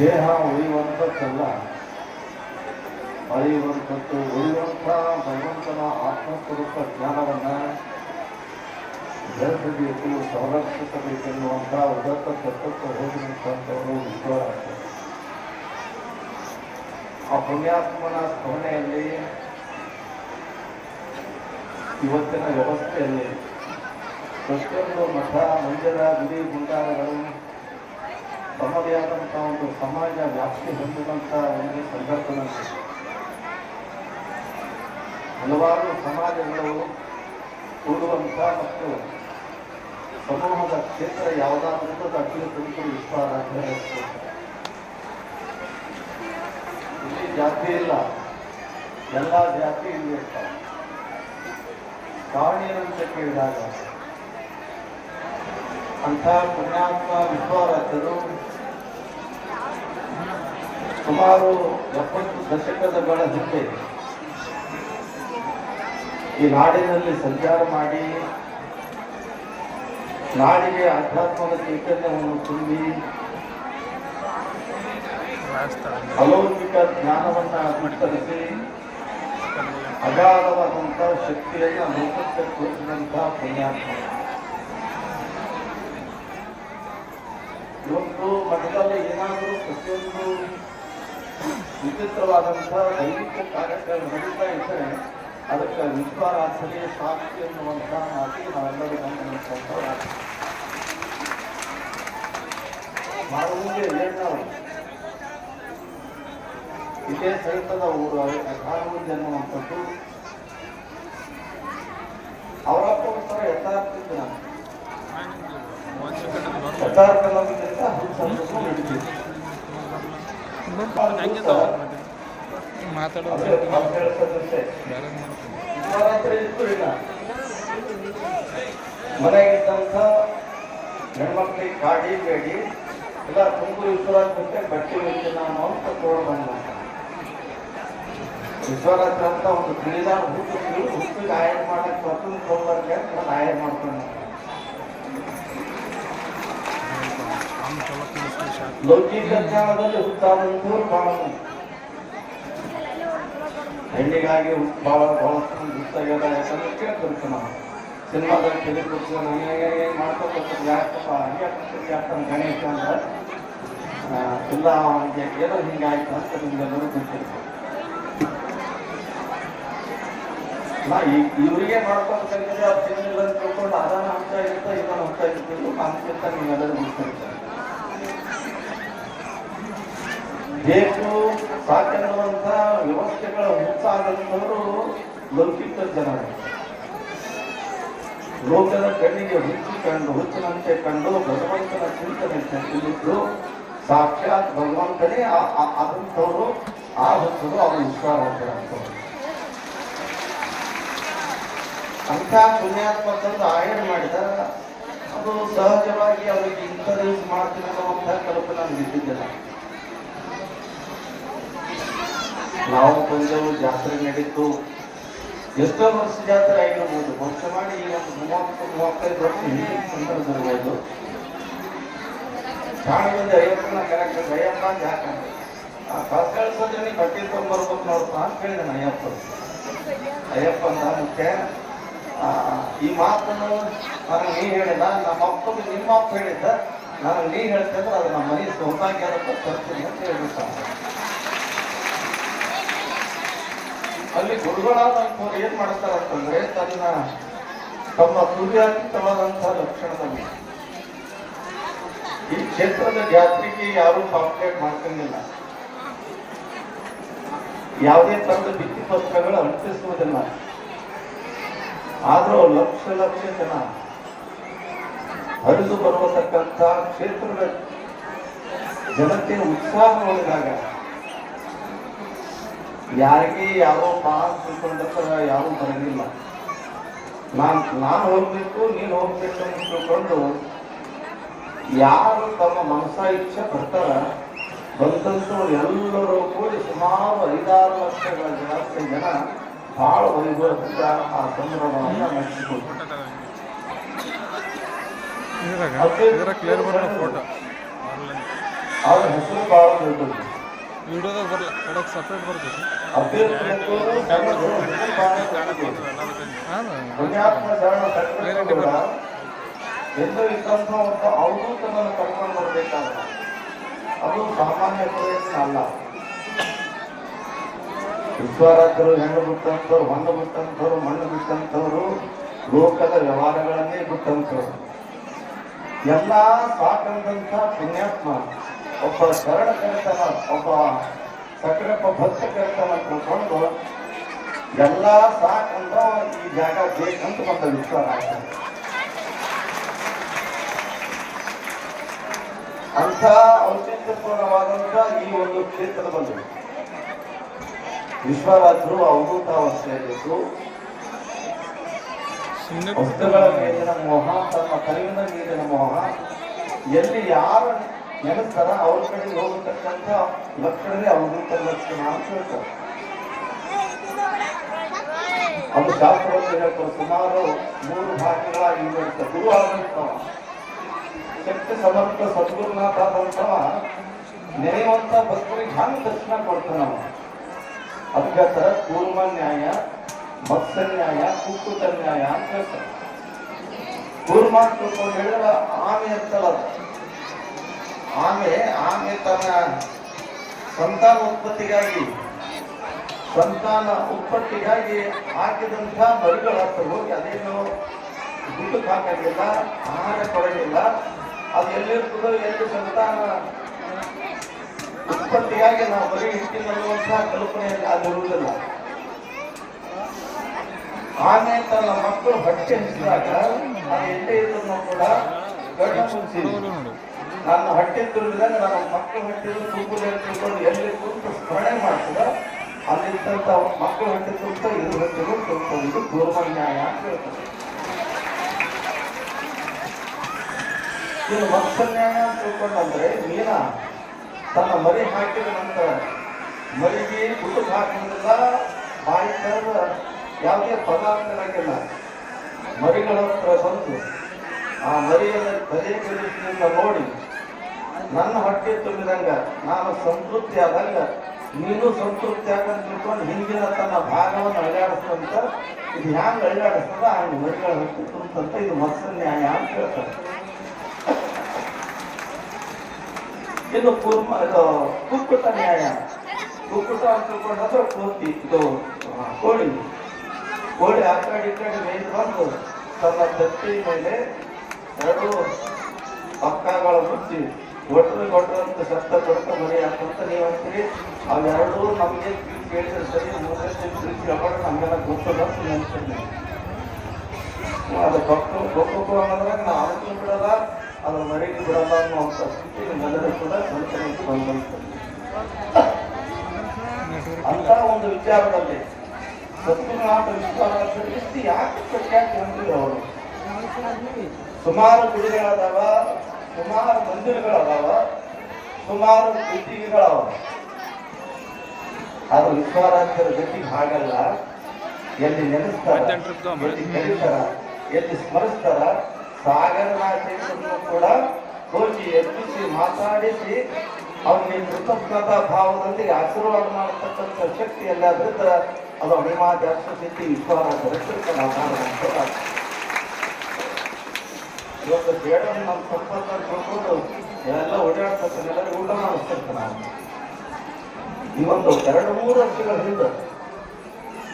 ದೇಹ ಉಳಿಯುವಂಥದ್ದಲ್ಲ ಅಳೆಯುವಂಥದ್ದು, ಉಳಿಯುವಂಥ ಭಗವಂತನ ಆತ್ಮಸ್ವರೂಪ ಜ್ಞಾನವನ್ನು ಬೆಳೆಸಬೇಕು ಸಂರಕ್ಷಿಸಬೇಕೆನ್ನುವಂಥ ಉದತ್ತ ತತ್ವಕ್ಕೆ ಹೋಗಿರುವಂಥವರು ವಿಶ್ವರಾಗ್ತದೆ ಆ ಪುಣ್ಯಾತ್ಮನ ಸ್ಮರಣೆಯಲ್ಲಿ, ಇವತ್ತಿನ ವ್ಯವಸ್ಥೆಯಲ್ಲಿ ಪ್ರತಿಯೊಂದು ಮಠ, ಮಂದಿರ, ಗುಡಿ, ಗುಂಡಾರಗಳು ತಮ್ಮದೇ ಆದಂಥ ಒಂದು ಸಮಾಜ ವ್ಯಾಪ್ತಿ ಹೊಂದಿದಂಥ ಒಂದು ಸಂದರ್ಭದಲ್ಲಿ ಹಲವಾರು ಸಮಾಜಗಳು ಕೂಡುವಂಥ ಮತ್ತು ಸಮೂಹದ ಕ್ಷೇತ್ರ ಯಾವುದಾದ್ರೂ ಕುರಿತು ವಿಶ್ವ ಆರಾಧನೆ ಇಲ್ಲಿ ಜಾತಿ ಇಲ್ಲ. ಎಲ್ಲ ಜಾತಿ ಇಲ್ಲಿ ಇರ್ತಾರೆ ಕೇಳಿದಾಗ ಅಂಥ ಪುಣ್ಯಾತ್ಮ ವಿಶ್ವರಾಜರು ಸುಮಾರು ಎಪ್ಪತ್ತು ದಶಕದಗಳ ಹಿಂದೆ ಈ ನಾಡಿನಲ್ಲಿ ಸಂಚಾರ ಮಾಡಿ ನಾಡಿಗೆ ಆಧ್ಯಾತ್ಮದ ಚೈತನ್ಯವನ್ನು ತುಂಬಿ ಅಲೌಕಿಕ ಜ್ಞಾನವನ್ನು ವಿಸ್ತರಿಸಿ ಅಗಾಧವಾದಂಥ ಶಕ್ತಿಯನ್ನು ಲೋಕಕ್ಕೆ ತೋರಿಸಿದಂಥ ಪುಣ್ಯಾತ್ಮ. ಇವತ್ತು ಮಠದಲ್ಲಿ ಏನಾದರೂ ಪ್ರತಿಯೊಂದು ವಿಚಿತ್ರವಾದಂಥ ದೈವಿಕ ಕಾರ್ಯಕ್ರಮ ನಡೀತಾ ಇದ್ದರೆ ಅದಕ್ಕೆ ವಿಶ್ವಾರಾಧನೆ ಸಾಕ್ಷಿ ಎನ್ನುವಂಥ ಮಾತಿ ನಾವೆಲ್ಲರೂ ಗಮನಿಸುವಂಥ ಮಾಡುವುದೇ ಮುಂದೆ ಏನು ನಾವು ಇದೇ ಸಹಿತದ ಊರು ಕಾನೂನು ಅನ್ನುವಂಥದ್ದು ಅವರಪ್ಪ ಒಂಥರ ಯಥಾರ್ಥಿದ್ದ ಯಥಾರ್ಥ ನಮ್ಮಿಂದ ನಡೀತಿತ್ತು ಮಾತಾಡೋದು. ಮನೆಗಿದ್ದಂಥ ಹೆಣ್ಮಕ್ಳಿಗೆ ಕಾಡಿ ಬೇಡಿ ಎಲ್ಲ ತುಂಬು ವಿಶ್ವರಾತ್ರಿ ಬಟ್ಟೆ ಹೋಗಿ ನಾನು ಅಂತ ತೋಡ್ ವಿಶ್ವರಾಜ್ ಅಂತ ಒಂದು ತಿಳಿದಾರ ಹುಟ್ಟು ತಿಳಿದು ಹುಟ್ಟಿಗೆ ಆಯ್ಕೆ ಮಾಡಕ್ಕೆ ಸ್ವತಂತ್ರ ಹೋಗ್ಬಾರ್ಗೆ ಅಂತ ನಾನು ಆಯ್ಕೆ ಮಾಡ್ಕೊಂಡು ಲೌಕಿಕ ಜ್ಞಾನದಲ್ಲಿ ಹುಟ್ಟಾದಂಥವ್ರು ಬಹಳ. ಹೆಣ್ಣಿಗಾಗಿ ಭಾಳ ಬಹಳಷ್ಟು ಹುಟ್ಟಾಗ್ಯದ ಯಾಕಂದ್ರೆ ಕೇಳ್ತಿರ್ತೀವಿ ನಾವು ಸಿನಿಮಾದಲ್ಲಿ ತಲೆ ಕೊಡ್ತೀವಿ ಹಂಗಾಗಿ ಮಾಡ್ಕೊಬೇಕು ಯಾಕಪ್ಪ? ಹಂಗೆ ಯಾಕಂದ್ರೆ ಗಣೇಶ ಅಂದ್ರೆ ಇಲ್ಲ ಅವನಿಗೆ ಏನೋ ಹಿಂಗಾಯ್ತು ಅಂತ ನಿಮ್ಗೆಲ್ಲರೂ ಗೊತ್ತಿರ್ತೀವಿ ನಾ ಈಗ ಇವರಿಗೆ ಮಾಡ್ಕೊಬೇಕಂದ್ರೆ ಅದು ತಿನ್ನಿಲ್ಲ ಅಂತ ತಿಳ್ಕೊಂಡು ಅದನ್ನ ಅಂತ ಇರ್ತಾ ಇದನ್ನ ಹೋಗ್ತಾ ಇರ್ತಿದ್ರು ಅಂತ ನೀವೆಲ್ಲರೂ ಗೊತ್ತಿರ್ತಾರೆ ಬೇಕು, ಸಾಕೆನ್ನುವಂಥ ವ್ಯವಸ್ಥೆಗಳ ಮುಂತಾದಂತವರು ಲೌಕಿಕ ಜನ ಲೋಕದ ಕಣ್ಣಿಗೆ ಹುಚ್ಚು ಕಂಡು, ಹುಚ್ಚಿನಂತೆ ಕಂಡು ಭಗವಂತನ ಚಿಂತನೆ ಚೆಂದಿದ್ದು ಸಾಕ್ಷಾತ್ ಭಗವಂತನೇ ಆದಂಥವರು ಆ ಹುಚ್ಚರು ಅವರು ವಿಶ್ವಾಸವಂತರಂಥವ್ರು ಅಂಥ ಪುಣ್ಯಾತ್ಮ ತಂದು ಆಯನ ಮಾಡಿದ, ಅದು ಸಹಜವಾಗಿ ಅವರಿಗೆ ಇಂಥ ದಿವಸ ಮಾಡ್ತೀನಿ ಕಲ್ಪನೆ ನಮ್ಗೆ ನಾವು ಬಂದೆವು ಜಾತ್ರೆ ನಡೀತು. ಎಷ್ಟೋ ವರ್ಷ ಜಾತ್ರೆ ಆಗಿರ್ಬೋದು ವರ್ಷ ಮಾಡಿ ಈಗ ಒಂದು ಮೂವತ್ತು, ಮೂವತ್ತೈದು ವರ್ಷ ಹಿಂದಿನ ಸಂದರ್ಭದಲ್ಲಿರ್ಬೋದು ಶಾಣೆ ಬಂದು ಅಯ್ಯಪ್ಪನ ಕರೆಕ್ಟ್ ಅಯ್ಯಪ್ಪ ಅಂತ ಯಾಕಂದ್ರೆ ಆ ಬಸ್ ಕಳ್ಸೋದ್ರಲ್ಲಿ ಬಟ್ಟೆ ತೊಗೊಂಬರ್ಬೇಕು ನೋಡಪ್ಪ ಅಂತ ಹೇಳಿದೆ ಅಯ್ಯಪ್ಪ. ಅಯ್ಯಪ್ಪ ಮುಖ್ಯ ಈ ಮಾತನ್ನು ನನಗೆ ನೀ ಹೇಳಿದ ನಮ್ಮ ಅಪ್ಪಗೆ ನಿಮ್ಮ ಅಪ್ಪ ಹೇಳಿದ್ದ. ನನಗೆ ನೀ ಹೇಳ್ತಿದ್ರೆ ಅದು ನಮ್ಮ ಮನೆ ಸೌಭಾಗ್ಯ ಅಂತ ತರ್ತೀನಿ ಅಂತ ಹೇಳ್ಬಿಟ್ಟ. ಅಲ್ಲಿ ಗುರುಗಳಾದಂಥವ್ರು ಏನ್ ಮಾಡ್ತಾರೆ ಅಂತಂದ್ರೆ ತನ್ನ ತಮ್ಮ ತುರ್ಯಾತೀತವಾದಂಥ ಲಕ್ಷಣದಲ್ಲಿ. ಈ ಕ್ಷೇತ್ರದ ಜಾತ್ರೆಗೆ ಯಾರು ಪಾಂಪ್ಲೇಟ್ ಮಾಡ್ಕೊಂಡಿಲ್ಲ ಯಾವುದೇ ತರದ ಬಿತ್ತಿ ಪತ್ರಗಳು ಅಂಟಿಸುವುದಿಲ್ಲ. ಆದ್ರೂ ಲಕ್ಷ ಲಕ್ಷ ಜನ ಹರಿದು ಬರತಕ್ಕಂಥ ಕ್ಷೇತ್ರದ ಜನತೆ ಉತ್ಸಾಹ ಒಳಗಾಗ ಯಾರಿಗೆ ಯಾರೋ ಪಾಸ್ ತಿಳ್ಕೊಂಡತ್ರ ಯಾರೂ ಬರಂಗಿಲ್ಲ ನಾನು ನಾನು ಹೋಗ್ಬೇಕು ನೀನು ಹೋಗ್ಬೇಕು ಅಂತ ತಿಳ್ಕೊಂಡು ಯಾರು ತಮ್ಮ ಮನಸ ಇಚ್ಛೆ ಬರ್ತಾರ ಬಂದಂಥವ್ರು ಎಲ್ಲರೂ ಕೂಡಿ ಸುಮಾರು ಐದಾರು ಲಕ್ಷಗಳ ಜಾಸ್ತಿ ಜನ ಬಹಳ ವೈಭವದಿಂದ ಆ ಸಂಭ್ರಮವನ್ನು ನಡೆಸಿಕೊಂಡು ಅವ್ರ ಹೆಸರು ಭಾಳ ವಿಡಿಯೋದಾಗ ಬರಲ್ಲ ಸಪ್ರೇಟ್ ಬರ್ತೈತಿ ಎಂದು ಇದ್ದಂಥ ಒಬ್ಬ ಅವಧೂತನನ್ನು ಕರ್ಕೊಂಡು ಬರಬೇಕಾದ್ರೆ ಅದು ಸಾಮಾನ್ಯ ಪ್ರಯತ್ನ ಅಲ್ಲ ವಿಶ್ವರಾಜರು ಹೆಣ್ಣು ಬಿಟ್ಟಂಥವ್ರು ಹೊಣ್ಣು ಬಿಟ್ಟಂಥವ್ರು, ಮಣ್ಣು ಬಿಟ್ಟಂಥವ್ರು, ಲೋಕದ ವ್ಯವಹಾರಗಳನ್ನೇ ಬಿಟ್ಟಂಥವ್ರು. ಎಲ್ಲ ಸಾಕಂದಂಥ ಪುಣ್ಯಾತ್ಮ, ಒಬ್ಬ ಶರಣ ಕರಿತನ ಒಬ್ಬ ಸಕಲಪ್ಪ ಭಕ್ತ ಕರಿತನ ತಿಳ್ಕೊಂಡು ಎಲ್ಲ ಸಾಕಂದ ಈ ಜಾಗ ಬೇಕಂತ ಮತ್ತೆ ವಿಶ್ವಾಸ ಆಗ್ತದೆ. ಅಂಥ ಔಚಿತ್ಯಪೂರ್ಣವಾದಂಥ ಈ ಒಂದು ಕ್ಷೇತ್ರದಲ್ಲಿ ವಿಶ್ವರಾಜರು ಅವಧೂತಾವಸ್ಥೆಯಲ್ಲಿದ್ದು ವಸ್ತುಗಳ ಮೇಲಿನ ಮೋಹ, ತಮ್ಮ ಕಲಿವಿನ ಮೇಲಿನ ಮೋಹ, ಎಲ್ಲಿ ಯಾರು ನೆನೆಸ್ತಾರ ಅವ್ರ ಕಡೆ ಹೋಗತಕ್ಕಂಥ ಲಕ್ಷಣವೇ ಅವಧೂತ ಲಕ್ಷಣ ಅಂತ ಹೇಳ್ತಾರೆ. ಅದು ಶಾಸ್ತ್ರವನ್ನು ಹೇಳ್ತಾರೆ, ಸುಮಾರು ಮೂರು ಭಾಗಗಳಾಗಿ ಗುರು ಆದಂತವ ಶಕ್ತಿ ಸಮರ್ಥ ಸದ್ಗುರುನಾಥ ಆದಂತವ ನೆನೆಯುವಂತ ಭಕ್ತರಿಗೆ ಹ್ಯಾಂಗ ದರ್ಶನ ಕೊಡ್ತಾನವ ಅದಕ್ಕೆ ಕೂರ್ಮ ನ್ಯಾಯ ಭಕ್ತ ನ್ಯಾಯ ಕುಕ್ಕುತ ನ್ಯಾಯ ಅಂತ ಹೇಳ್ತಾರೆ. ಕೂರ್ಮ ಅಂತ ಹೇಳಿದ್ರೆ ಆಮೆ ಅಂತಲ್ಲ. ಆಮೆ ಆಮೆ ತನ್ನ ಸಂತಾನ ಉತ್ಪತ್ತಿಗಾಗಿ ಸಂತಾನ ಉತ್ಪತ್ತಿಗಾಗಿ ಹಾಕಿದಂಥ ಮರಿಗಳ ಹೋಗಿ ಅದೇನು ದುಡ್ಡು ಹಾಕಂಗಿಲ್ಲ ಆಹಾರ ಕೊಡಂಗಿಲ್ಲ ಅದು ಎಲ್ಲಿರ್ತದೋ ಎಲ್ಲಿ ಸಂತಾನ ಉತ್ಪತ್ತಿಗಾಗಿ ನಾವು ಬರೀ ಹಿಟ್ಟಿನಲ್ಲಿರುವಂತಹ ಕಲ್ಪನೆ ಆಗಿರುವುದಿಲ್ಲ ಆನೆ ತನ್ನ ಮಕ್ಕಳು ಹೊಟ್ಟೆ ಹಸಿದಾಗ ಅದು ಎಲ್ಲೇ ಇದ್ರು ಕೂಡ ಗಡ್ಡ ನನ್ನ ಹೊಟ್ಟೆ ತುಂಬಿದಾಗ ನನ್ನ ಮಕ್ಕಳು ಹೊಟ್ಟೆ ತುಂಬುದೇ ತುಂಬಿಕೊಂಡು ಎಲ್ಲಿ ಕುಂತು ಸ್ಮರಣೆ ಮಾಡ್ತದ ಅಲ್ಲಿದ್ದಂತ ಮಕ್ಕಳ ಹೊಟ್ಟೆ ತುಂಬ ಇದು ಹೊಟ್ಟೆಗೂ ತುಂಬಿಕೊಂಡು ಪೂರ್ವ ನ್ಯಾಯ ಅಂತ ಹೇಳ್ತಾರೆ. ಇನ್ನು ನ್ಯಾಯ ಅಂತ ತಿಳ್ಕೊಂಡಂದ್ರೆ, ಮೀನ ತನ್ನ ಮರಿ ಹಾಕಿದ ನಂತರ ಮರಿಗೆ ಕುಟುಲ್ ಹಾಕಿದ ಬಾಯಿ ತರದ ಯಾವುದೇ ಪದಾರ್ಥಗಳಾಗಿಲ್ಲ. ಮರಿಗಳ ಹತ್ರ ಬಂದು ಆ ಮರಿಯನ್ನು ತಲೆ ಕಲಿಸಿನಿಂದ ನೋಡಿ ನನ್ನ ಹೊಟ್ಟೆ ತುಂಬಿದಂಗ, ನಾನು ಸಂತೃಪ್ತಿ ಆದಂಗ, ನೀನು ಸಂತೃಪ್ತಿ ಆಗಂತ ತಿಳ್ಕೊಂಡು ಹಿಂದಿನ ತನ್ನ ಭಾಗವನ್ನು ಅಳ್ಳಾಡಿಸ್ತಂತ ಇದು ಹ್ಯಾಂಗ ಅಳ್ಳಾಡಿಸ್ತದ ಹಂಗೆ ಮರಿಗಳ ಹೊಟ್ಟೆ ತುಂಬಂತ ಇದು ಮತ್ಸ್ಯ ನ್ಯಾಯ ಅಂತ ಹೇಳ್ತಾರೆ. ಇದು ಕುರ್ಮ, ಇದು ಕುಕ್ಕುಟ ನ್ಯಾಯ. ಕುಕ್ಕುಟ ಅಂತ ತಿಳ್ಕೊಂಡ್ರೆ ಕೋತಿ, ಇದು ಕೋಳಿ. ಕೋಳಿ ಆ ಕಡೆ ಈ ಕಡೆ ಮೇಯ್ದು ಬಂದು ತನ್ನ ತತ್ತಿ ಮೇಲೆ ಎರಡು ಪಕ್ಕಗಳು ಮುಚ್ಚಿ ಒಟ್ಟರು ಒಟ್ಟರು ಅಂತ ಶಬ್ದ ಮನೆ ಅಂತ ನೀವು ಅಂತೀರಿ? ಅವೆರಡೂ ನಮಗೆ ಕೇಳಿದ್ರೆ ಸರಿ ಮೂರನೇ ತಿಳಿಸಿ ನಮಗೆಲ್ಲ ಗೊತ್ತದ ಅಂತ ಅದು ಕೊಟ್ಟು ಕೊಟ್ಟು ಅನ್ನೋದ್ರಾಗ ನಾವು ಅದಕ್ಕೆ ಬಿಡಲ್ಲ, ಅದು ಮರಿಗೆ ಬಿಡಲ್ಲ ಅನ್ನುವಂಥ ಸ್ಥಿತಿ ನಿಮ್ಮೆಲ್ಲರೂ ಕೂಡ ಕಲ್ಪನೆಗೆ ಬಂದಂತ. ಅಂತ ಒಂದು ವಿಚಾರದಲ್ಲಿ ಸತ್ಯನಾಥ ವಿಶ್ವನಾಥರಿಗೆ ಯಾಕೆ ಪ್ರಖ್ಯಾತಿ ಹೊಂದಿದ್ರು ಅವರು? ಸುಮಾರು ಗುಡಿಗಳದಾವ ಸುಮಾರು ಮಂದಿರಗಳದಾವ. ಸುಮಾರು ಕೃತಿಗಳವ ಅದು ವಿಶ್ವರಾಜ್ಯರ ಜೊತೆಗೆ ಹಾಗಲ್ಲ. ಎಲ್ಲಿ ನೆನೆಸ್ತಾರ. ಎಲ್ಲಿ ಎಲ್ಲಿ ಸ್ಮರಿಸ್ತಾರ ಸಾಗರನಾಥೇಶ್ವರನು ಕೂಡ ಹೋಗಿ ಎಬ್ಬಿಸಿ ಮಾತಾಡಿಸಿ ಅವನಿಗೆ ಕೃತಜ್ಞತಾ ಭಾವದೊಂದಿಗೆ ಆಶೀರ್ವಾದ ಮಾಡತಕ್ಕಂಥ ಶಕ್ತಿ ಎಲ್ಲಾದ್ರಿಂದ ಅದು ಅಣಿಮಾಧ್ಯಾಸ ಸಿದ್ಧಿ ವಿಶ್ವರಾಜರ ಕೃತಜ್ಞ ಇವತ್ತು ಬೇಡ ನಮ್ಮ ಸಂಪರ್ಕ ತಿಳ್ಕೊಂಡು ಎಲ್ಲ ಓಡಾಡ್ತಾರೆ ಎಲ್ಲ ಊಟ ಮಾಡಿಸ್ತಿರ್ತಾರೆ ನಾವು. ಒಂದು ಎರಡು, ಮೂರು ವರ್ಷಗಳ ಹಿಂದೆ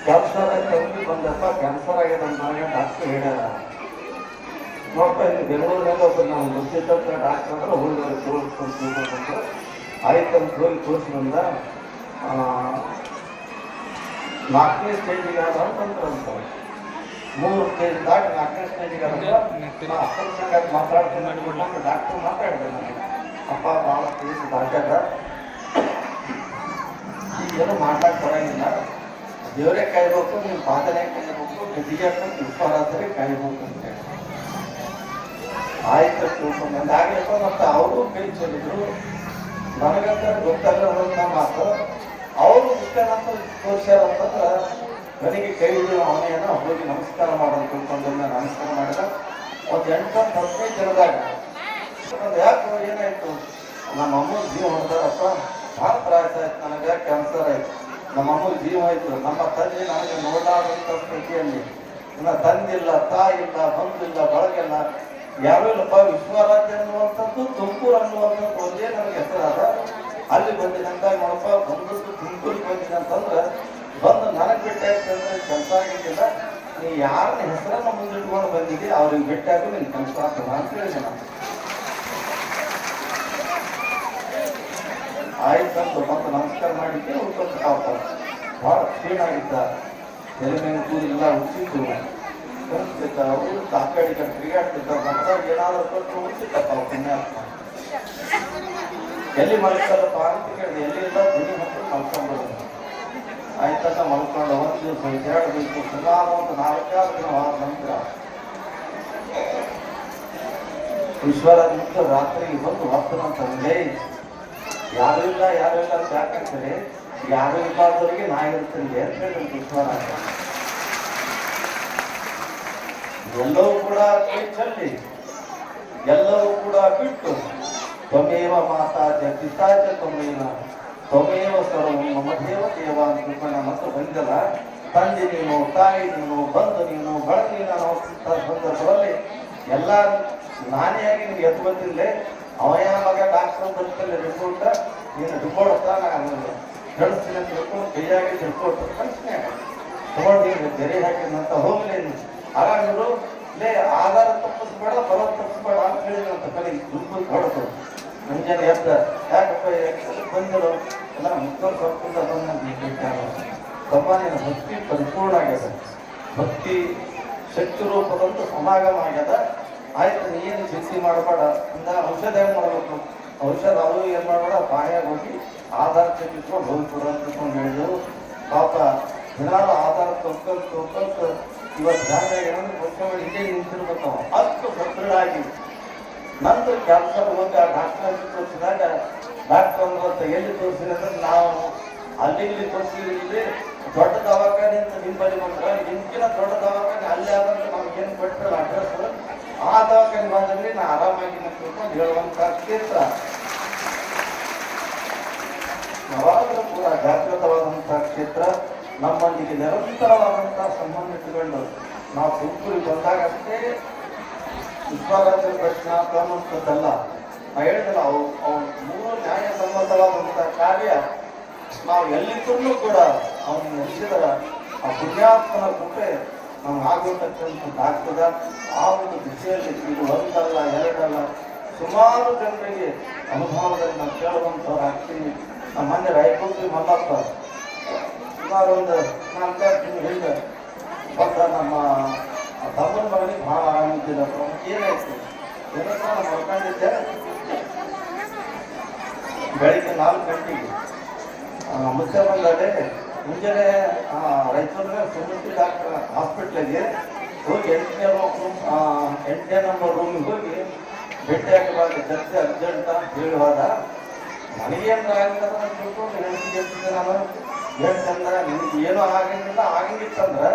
ಕ್ಯಾನ್ಸರ್ ಕಮ್ಮಿ ಬಂದಪ್ಪ ಕ್ಯಾನ್ಸರ್ ಆಗಿದೆ ಅಂತ ಡಾಕ್ಟರ್ ಹೇಳ್ಯಾರ. ನೋಡ್ತಾ ಇಲ್ಲಿ ಬೆಂಗಳೂರಿನಾಗ ಒಬ್ಬ ನಾವು ಗೊತ್ತಿದ್ದಂಥ ಡಾಕ್ಟರ್ ಅಂದ್ರೆ ಹೋಗಿ ಅವ್ರಿಗೆ ತೋರಿಸ್ಕೊಂಡು ಆಯ್ತು ಅಂತ ಹೋಗಿ ತೋರಿಸ್ಕೊಂಡ ನಾಲ್ಕನೇ ಸ್ಟೇಜಿಗೆ ಆದ ಅಂತಂದ್ರಂತ ಮೂರು ಸ್ಟೇಜ್ ದಾಟಿ ನಾಲ್ಕನೇ ಆದ ಅಪ್ಪನ ಮಾತಾಡ್ತೀನಿ ಡಾಕ್ಟರ್ ಮಾತಾಡಿದೆ ನನಗೆ. ಅಪ್ಪ ಭಾಳ ಕೇಸ್ ದಾಟ್ಯಾರ ಏನು ಮಾತಾಡ್ ಬರಂಗಿಲ್ಲ. ದೇವರೇ ಕಾಯ್ಬೇಕು ನೀವು ಪಾದನೆ ಕಾಯ್ಬೇಕು ಗದಿಗೆ ಉಪಹಾರಾದ್ರೆ ಕಾಯ್ಬೇಕು ಅಂತ ಹೇಳಿ. ಆಯ್ತು ತಿಳ್ಕೊಂಡು ಆಗ್ಲಪ್ಪ ಮತ್ತೆ ಅವರು ಕೈ ಚೆಲ್ಲಿದ್ರು. ನನಗಂತ ಗೊತ್ತಾಗಲ್ಲ ಮಾತು. ಅವರು ವಿಶ್ವನಾಥ ತೋರ್ಸ್ಯಾರ ಅಂತಂದ್ರೆ ನನಗೆ ಕೈ ಹಿಡಿದು ಅವನೆಯನ್ನು ಹೋಗಿ ನಮಸ್ಕಾರ ಮಾಡೋದು ತಿಳ್ಕೊಂಡು ನಾನು ನಮಸ್ಕಾರ ಮಾಡಿದ ಒಂದು ಎಂಟು ಹದಿನೈದು ಜನದಾಗ ಯಾಕೆ ಏನಾಯ್ತು? ನಮ್ಮ ಅಮ್ಮನ ಜೀವ ಹೊಡೆದಾರಪ್ಪ. ಭಾಳ ತ್ರಾಸ ಆಯ್ತು ನನಗೆ ಕ್ಯಾನ್ಸರ್ ಆಯ್ತು. ನಮ್ಮ ಅಮ್ಮನ ಜೀವ ಆಯ್ತು. ನಮ್ಮ ತಂದೆ ನನಗೆ ನೋಡಾದಂಥ ಸ್ಥಿತಿಯಲ್ಲಿ. ನನ್ನ ತಂದಿಲ್ಲ ತಾಯಿ ಇಲ್ಲ ಬಂದಿಲ್ಲ, ಬಳಗಿಲ್ಲ. ಯಾರೂ ಇಲ್ಲಪ್ಪ ವಿಶ್ವರಾಜ್ಯ ಅನ್ನುವಂಥದ್ದು ತುಮಕೂರು ಅನ್ನುವಂಥದ್ದು ಒಂದೇ ನನಗೆ ಹೆಸರಾದ. ಅಲ್ಲಿ ಬಂದಿದ್ದಂತ ನೋಡಪ್ಪ, ಬಂದದ್ದು ತುಮಕೂರಿಗೆ ಅಂತಂದ್ರೆ ಬಂದು ನನಗೆ ಅಂತಂದ್ರೆ ಕೆಲಸ ಆಗಿದ್ದಿಲ್ಲ ನೀ ಯಾರನ್ನ ಹೆಸರನ್ನ ಮುಂದಿಟ್ಕೊಂಡು ಬಂದಿದ್ದೀರಿ ಅವ್ರಿಗೆ ಬಿಟ್ಟಾಗೂ ನಿನ್ ಕೆಲಸ ಆಗ್ತದ ಅಂತ ಹೇಳಿದೆ ನಾನು. ಆಯ್ತಂತ ಮತ್ತೆ ನಮಸ್ಕಾರ ಮಾಡಿದ್ದೆ ಉಳ್ಕೊಂಡು ಬಹಳ ಭಾಳ ಕ್ಷೀಣ ಆಗಿದ್ದ. ತಲೆ ಮೇಲೆ ಕೂದಲೆಲ್ಲ ಉಚ್ಚಿತ್ತು ಕಲಿಸ್ತಿದ್ದ ಅವರು ಆ ಕಡೆ ಕಡೆ ಏನಾದ್ರು ಕೊಟ್ಟರು ಉಚ್ಚಿದ್ದಪ್ಪ ಅವ್ರ ಪುಣ್ಯಾತ್ಮ ಎಲ್ಲಿ ಮಲ್ಕೊಳ್ಳಪ್ಪ ಅಂತ ಕೇಳಿದೆ. ಎಲ್ಲಿಂದ ಧ್ವನಿ ಹತ್ರ ಮಲ್ಕೊಂಡ್ಬಿಡೋದು ಆಯ್ತಂತ ಮಲ್ಕೊಂಡು ಒಂದು ದಿವಸ ಎರಡು ದಿವಸ ಸುಮಾರು ಒಂದು ನಾಲ್ಕಾರು ದಿನ ಆದ ನಂತರ ವಿಶ್ವರಾಜ್ ರಾತ್ರಿ ಬಂದು ಹತ್ತು ಯಾರು ಇಲ್ಲ ಯಾರು ಇಲ್ಲ ಯಾರು ಇಲ್ಲಾದವರಿಗೆ ನಾ ಇರ್ತೀನಿ ಅಂತ ಹೇಳಿ ವಿಶ್ವರಾಜ ಎಲ್ಲವೂ ಕೂಡ ಚಲ್ಲಿ ಎಲ್ಲವೂ ಕೂಡ ಬಿಟ್ಟು, ತ್ವಮೇವ ಮಾತಾ ಚ ತೊಮೇನ ಚ ತ್ವಮೇವ ತ್ವಮೇವ ಸರ್ವ ಮಮ ದೇವ ಅಂತ ತಿಳ್ಕೊಂಡು ಮತ್ತೆ ಬಂದಲ್ಲ, ತಂದೆ ನೀನು, ತಾಯಿ ನೀನು ಬಂದು ನೀನು ಬಳಕೆ ನಾನು ಸಂದರ್ಭದಲ್ಲಿ ಎಲ್ಲ ನಾನೇ ಆಗಿ ನಿಮ್ಗೆ ಎದ್ದು ಬಂದಿಲ್ಲೇ ಅವಯ ಮಗ ಡಾಕ್ಟರ್ ಬರ್ತಲ್ಲ ರಿಪೋರ್ಟ್ ನೀನು ರಿಪೋರ್ಟ್ ನಾನು ಕಳಿಸ್ತೀನಿ ಅಂತ ತಿಳ್ಕೊಂಡು ಕೈಯಾಗಿ ರಿಪೋರ್ಟ್ ಕಳಿಸ್ತೀನಿ ತಗೊಂಡು ನೀನು ಬೆರೆ ಹಾಕಿದಂತ ಹೋಗ್ಲಿ ಆರಾಮಿರು ಲೇ, ಆಧಾರ ತಪ್ಪಿಸ್ಬೇಡ, ಬರೋ ತಪ್ಪಿಸ್ಬೇಡ ಅಂತ ಹೇಳಿದಂತ ಕಲಿ ದುಡ್ಡು ಹೊಡೆದು ಮುಂಜಾನೆ ಎತ್ತ. ಯಾಕಪ್ಪ ಬಂದಿರೋ ಎಲ್ಲ ಮುಖ್ಯ ಕರ್ಕೊಂಡು ಅದನ್ನ ತಮ್ಮ ನಿನ್ನ ಭಕ್ತಿ ಪರಿಪೂರ್ಣ ಆಗ್ಯದ ಭಕ್ತಿ ಶಕ್ತಿ ರೂಪದಂತ ಸಮಾಗಮ ಆಗ್ಯದ. ಆಯ್ತು ನೀನು ಚಿಂತೆ ಮಾಡಬೇಡ. ಅಂದ ಔಷಧ ಹೆಂಗೆ ಮಾಡ್ಬೇಕು? ಔಷಧ ಅವು ಏನು ಮಾಡಬೇಡ? ಬಾಯಾಗ ಹೋಗಿ ಆಧಾರ ತೆಗಿಸ್ಕೊಂಡು ಹೋಗ್ಬಿಡು ಅಂತ ತಿಳ್ಕೊಂಡು ಹೇಳಿದ್ರು. ಪಾಪ, ದಿನಾಲು ಆಧಾರ ತೊಳ್ಕೊಳ್ ತೊಳ್ಕೊಳ್ತ ಇವತ್ತು ಜಾಗ ಏನಂದ್ರೆ ಮುಖ್ಯವಾಗಿ ಇಲ್ಲೇ ನಿಂತಿರ್ಬೇಕು ಅಷ್ಟು ಸದೃಢ ಆಗಿ ನಂತರ ಕೆಲಸ ಹೋಗಿ ಆ ಡಾಕ್ಟರ್ ತೋರಿಸಿದಾಗ ಡಾಕ್ಟರ್ ಅಂದ್ರೆ ಎಲ್ಲಿ ತೋರಿಸಿದ್ರೆ ಅಂದ್ರೆ ನಾವು ಅಲ್ಲಿ ಇಲ್ಲಿ ತೋರಿಸಿದ್ರೆ ದೊಡ್ಡ ದವಾಖಾನೆ ಅಂತ ನಿಂಬಲ್ಲಿ ಬಂದ್ರೆ ನಿಮ್ಗಿನ ದೊಡ್ಡ ದವಾಖಾನೆ ಅಲ್ಲಿ ಆದಂತ ನಮ್ಗೆ ಏನು ಕೊಟ್ಟರಲ್ಲ ಅಡ್ರೆಸ್ ಆ ದವಾಖಾನೆ ಬಂದಲ್ಲಿ ನಾ ಆರಾಮಾಗಿ ತಿಳ್ಕೊಂಡು ಹೇಳುವಂತ ಕ್ಷೇತ್ರ. ಯಾವಾಗಲೂ ಕೂಡ ಜಾಗೃತವಾದಂತಹ ಕ್ಷೇತ್ರ, ನಮ್ಮೊಂದಿಗೆ ನಿರಂತರವಾದಂತಹ ಸಂಬಂಧ ಇಟ್ಟುಕೊಂಡು ನಾವು ತುಮಕೂರಿಗೆ ಬಂದಾಗ ಅಷ್ಟೇ ವಿಶ್ವರಾಜ್ಯ ಪ್ರಶ್ನೆ ಅನ್ನುವಂಥದ್ದಲ್ಲ. ನಾ ಹೇಳಿದಲ್ಲ ಅವು ಅವನ ಮೂರು ನ್ಯಾಯ ಸಂಬಂಧವಾದಂತಹ ಕಾರ್ಯ ನಾವು ಎಲ್ಲಿದ್ದರೂ ಕೂಡ ಅವನು ನಡೆಸಿದರ ಆ ಪುಣ್ಯಾತ್ಮನ ಕೃಪೆ ನಮ್ಗೆ ಆಗಿರ್ತಕ್ಕಂಥದ್ದು ಆಗ್ತದ. ಆ ಒಂದು ದಿಶೆಯಲ್ಲಿ ಇದು ಒಂದಲ್ಲ, ಎರಡಲ್ಲ, ಸುಮಾರು ಜನರಿಗೆ ಅನುಭವದಲ್ಲಿ ನಾವು ಕೇಳುವಂಥವ್ರು ನಮ್ಮ ಮನೆ ರಾಯಕೋಟಿ ಮಲ್ಲಪ್ಪ. ಸುಮಾರು ಒಂದು ನಾಲ್ಕು ಹಿಂದೆ ಬಂದ ನಮ್ಮ ತಮ್ಮನ ಮಗನಿಗೆ ಭಾಳ ಆರಾಮಿದ್ದಿಲ್ಲಪ್ಪ ಏನಾಯ್ತು ಏನಪ್ಪ ಮಲ್ಕೊಂಡಿದ್ದೆ ಬೆಳಿಗ್ಗೆ ನಾಲ್ಕು ಗಂಟೆಗೆ. ಮುಚ್ಚ ಬಂದಾಗೆ ಮುಂಜಾನೆ ರೈತರ ಸುಮತಿ ಡಾಕ್ಟರ್ ಹಾಸ್ಪಿಟ್ಲಿಗೆ ಹೋಗಿ ಎಂಟನೇ ಎಂಟನೇ ನಂಬರ್ ರೂಮಿಗೆ ಹೋಗಿ ಭೇಟಿ ಹಾಕಬಾರ್ದು ಜಲ್ದಿ ಅರ್ಜೆಂಟ್ ಅಂತ ಹೇಳುವಾಗ ನನಗೇನು ಆಗಿಲ್ಲ ತಿಳ್ಕೊಂಡು ಹೇಳ್ತೀನಿ ನಾನು. ಹೇಳ್ತಂದ್ರೆ ನಿಮ್ಗೆ ಏನೂ ಆಗಂಗಿಲ್ಲ. ಆಗಂಗಿತ್ತಂದ್ರೆ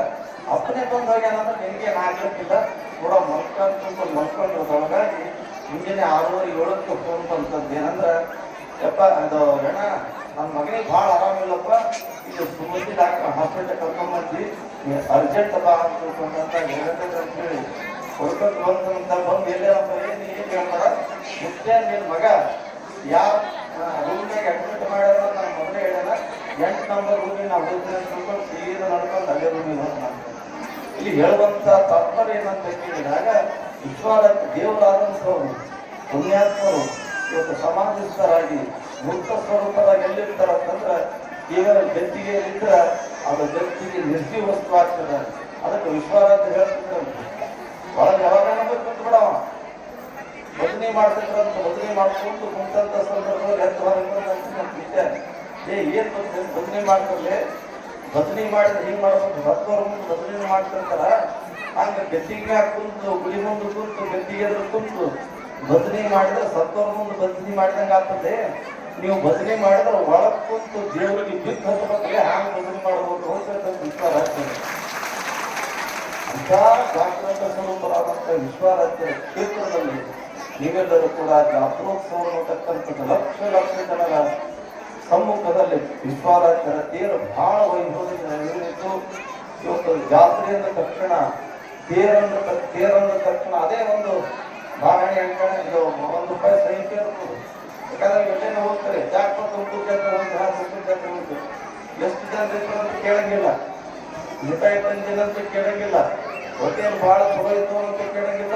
ಅಪ್ಪನೇ ಬಂದು ಹೋಗ್ಯಾನಂದ್ರೆ ನಿನಗೇನು ಆಗ್ಲಿಕ್ಕಿಲ್ಲ. ಕೂಡ ಮಲ್ಕೊಂಡು ತುಂಬ್ಕೊಂಡು ಮಲ್ಕೊಂಡು ಒಳಗಾಗಿ ಮುಂಜಾನೆ ಆರೂವರೆ, ಏಳಕ್ಕೆ ಫೋನ್ ಬಂತದ್ದು ಏನಂದ್ರೆ, ಯಪ್ಪ ಅದು ಅಣ್ಣ ನನ್ನ ಮಗನಿಗೆ ಭಾಳ ಆರಾಮಿಲ್ಲಪ್ಪ. ಇದು ಸುಮತಿ ಡಾಕ್ಟರ್ ಹಾಸ್ಪಿಟಲ್ ಕರ್ಕೊಂಬಂದ್ವಿ ಅರ್ಜೆಂಟ್ ಬಾ ಅಂತ ತಿಳ್ಕೊಂಡಂತ ಹೇಳಿ. ಕೊಡ್ಕೊಂಡು ಬಂದಂತ ಬಂದು ಎಲ್ಲೇನಪ್ಪ ಏನು ಏನು ಹೇಳ್ತಾರ? ಮುಖ್ಯ ನಿನ್ನ ಮಗ. ಯಾವ ರೂಮ್ನಾಗ ಅಡ್ಮಿಟ್ ಮಾಡ್ಯಾರ ನಾನು ನನ್ನ ಮಗನೇ ಹೇಳ್ಯಾನ ಎಂಟು ನಂಬರ್ ರೂಮಿನ ನಾವು ತಿಳ್ಕೊಂಡು ಸೀದಾ ನಡ್ಕೊಂಡು ಅದೇ ರೂಮಿಗೆ ಹೋಗಿ ನಾನು ಇಲ್ಲಿ ಹೇಳುವಂತ ತಾತ್ಪರ್ಯ ಏನಂತ ಕೇಳಿದಾಗ ವಿಶ್ವಾದ ದೇವರಾದಂಥವರು, ಪುಣ್ಯಾತ್ಮರು ಇವತ್ತು ಸಮಾಧಿಸ್ಥರಾಗಿ ಮುಕ್ತ ಎಲ್ಲಿರ್ತಾರ ಅಂತಂದ್ರೆ ಈಗ ಇದ್ರ ಅದು ಗದ್ದಿಗೆ ನಿರ್ಜೀವ ವಸ್ತು ಆಗ್ತದೆ. ಅದಕ್ಕೆ ವಿಶ್ವಾರಾಧ್ಯ ಹೇಳ್ತಿದ್ದಂತೆ. ಒಳಗೆ ಯಾವಾಗ ಕುಂತು ಬಿಡವ? ಬದನೆ ಮಾಡ್ತಿದ್ರಂತ ಬದಲಿ ಮಾಡ್ಕೊಂಡು ಕುಂತಂತ ಸಂದರ್ಭದಲ್ಲಿ ಎದ್ದು ಹೊರಗೆ ಏ, ಏನ್ ಬದನೆ ಬದನೆ ಬದನೆ ಮಾಡಿದ್ರೆ ಹಿಂಗ್ ಮಾಡ್ಬೇಕು? ಹತ್ತೋರ್ ಮುಂದೆ ಬದನೆ ಮಾಡ್ತಿರ್ತಾರ. ಹಂಗ ಗದ್ದಿಗೆ ಕುಂತು, ಗುಡಿ ಮುಂದೆ ಕುಂತು, ಗದ್ದಿಗೆ ಎದುರು ಕುಂತು ಬದಲಿ ಮಾಡಿದ್ರೆ ಸತ್ತೋರ್ ಮುಂದೆ ಬದಲಿ ಮಾಡಿದಂಗ ಆಗ್ತದೆ. ನೀವು ಬದಲಿ ಮಾಡಿದ್ರೆ ಒಳಗ್ ಕುಂತು ದೇವರಿಗೆ ಬಿದ್ದು ಹತ್ತಬೇಕಂದ್ರೆ ಹ್ಯಾಂಗ ಬದಲಿ ಮಾಡ್ಬೋದು ಅಂತ ವಿಚಾರ ಆಗ್ತದೆ ಅಂತ ವಿಶ್ವಾರಾಧ್ಯ ಕ್ಷೇತ್ರದಲ್ಲಿ ನೀವೆಲ್ಲರೂ ಕೂಡ ಜಾತ್ರೋತ್ಸವ ಅನ್ನತಕ್ಕಂಥದ್ದು ಲಕ್ಷ ವಿಶ್ವಾರಾಧ್ಯರ ತೇರು ಬಹಳ ವೈಭವದಿಂದ ನಡೆದಿತ್ತು ಇವತ್ತು ಜಾತ್ರೆಯಿಂದ ತಕ್ಷಣ, ತೇರನ್ನು ತೇರನ್ನು ತಕ್ಷಣ ಅದೇ ಒಂದು ಭಾರಣೆ ಅಂಕಣ ಇದು ಒಂದು ರೂಪಾಯಿ ಸಂಖ್ಯೆ ಇರ್ಬೋದು. ಯಾಕಂದ್ರೆ ಎಲ್ಲೇನೋ ಹೋಗ್ತಾರೆ, ಜಾತ್ರೆ ಜಾತ್ರೆ ಒಂದು ತುಮಕೂರು ಜಾತ್ರೆ ಉಂಟು. ಎಷ್ಟು ಜನ ಅಂತ ಕೇಳಂಗಿಲ್ಲ. ಮಿಠಾಯಿ ಜನ ಅಂತ ಕೇಳಂಗಿಲ್ಲ. ಹೊಟ್ಟೆ ಬಹಳ ಚಲೋ ಇತ್ತು ಅಂತ ಕೇಳಂಗಿಲ್ಲ.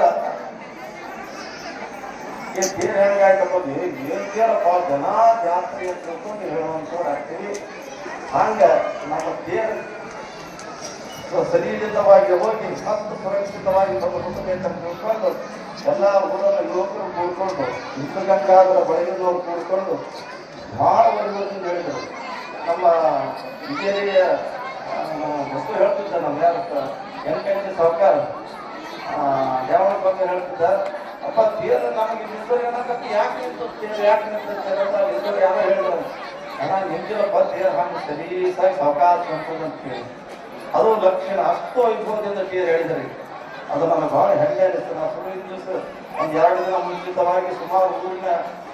ಏ ತೇರ್ ಹೆಂಗಾಯ್ತಪ್ಪ ಏನ್ ತೇರಪ್ಪ ಜನ ಜಾತ್ರೆ ತಿಳ್ಕೊಂಡು ಹೇಳುವಂಥವ್ರು ಆಗ್ತೀವಿ. ಹಂಗ ನಮ್ಮ ದೇಹ ಸರಿಯಿಲ್ಲವಾಗಿ ಹೋಗಿ ಮತ್ತು ಸುರಕ್ಷಿತವಾಗಿ ಬರಬೇಕಂತ ತಿಳ್ಕೊಂಡು ಎಲ್ಲ ಊರನ್ನ ಯುವಕರು ಕೂಡ್ಕೊಂಡು ವಿಶ್ವಗಂಗಾಧರ ಬಳಿಯದವರು ಕೂಡ್ಕೊಂಡು ಭಾಳ ವೈಭವದಿಂದ ಹೇಳಿದರು. ನಮ್ಮ ವಿಜಯ ವಸ್ತು ಹೇಳ್ತಿದ್ದ ನಮ್ಮ ಯಾರ ಎಂಟೆಂಟು ಸರ್ಕಾರ ಯಾವ ಬಗ್ಗೆ ಹೇಳ್ತಿದ್ದ. ಅಪ್ಪ ತೇರು ನಮಗೆ ನಿಂತೋರ್ಗನಕತ್ತಿ ಯಾಕೆ ನಿಂತು ತೇರು ಯಾಕೆ ನಿಂತಾರೆ ನಿಂತರು ಯಾರೋ ಹೇಳಿದ್ರು ಅಣ್ಣ ನಿಂತಿಲ್ಲಪ್ಪ ತೇರು ಹಂಗೆ ಸಲೀಸಾಗಿ ಸಾವಕಾಶ ಅಂತ ಹೇಳಿ ಅದು ಲಕ್ಷಣ, ಅಷ್ಟು ವೈಭವದಿಂದ ತೇರು ಹೇಳಿದ್ರಿ ಅದು ನನಗೆ ಭಾಳ ಹೆಮ್ಮೆ ಅನಿಸ್ತು. ನಾ ಸುಮ್ಮನೆ ದಿವಸ ಒಂದು ಎರಡು ದಿನ ಮುಂಚಿತವಾಗಿ ಸುಮಾರು ಊರಿನ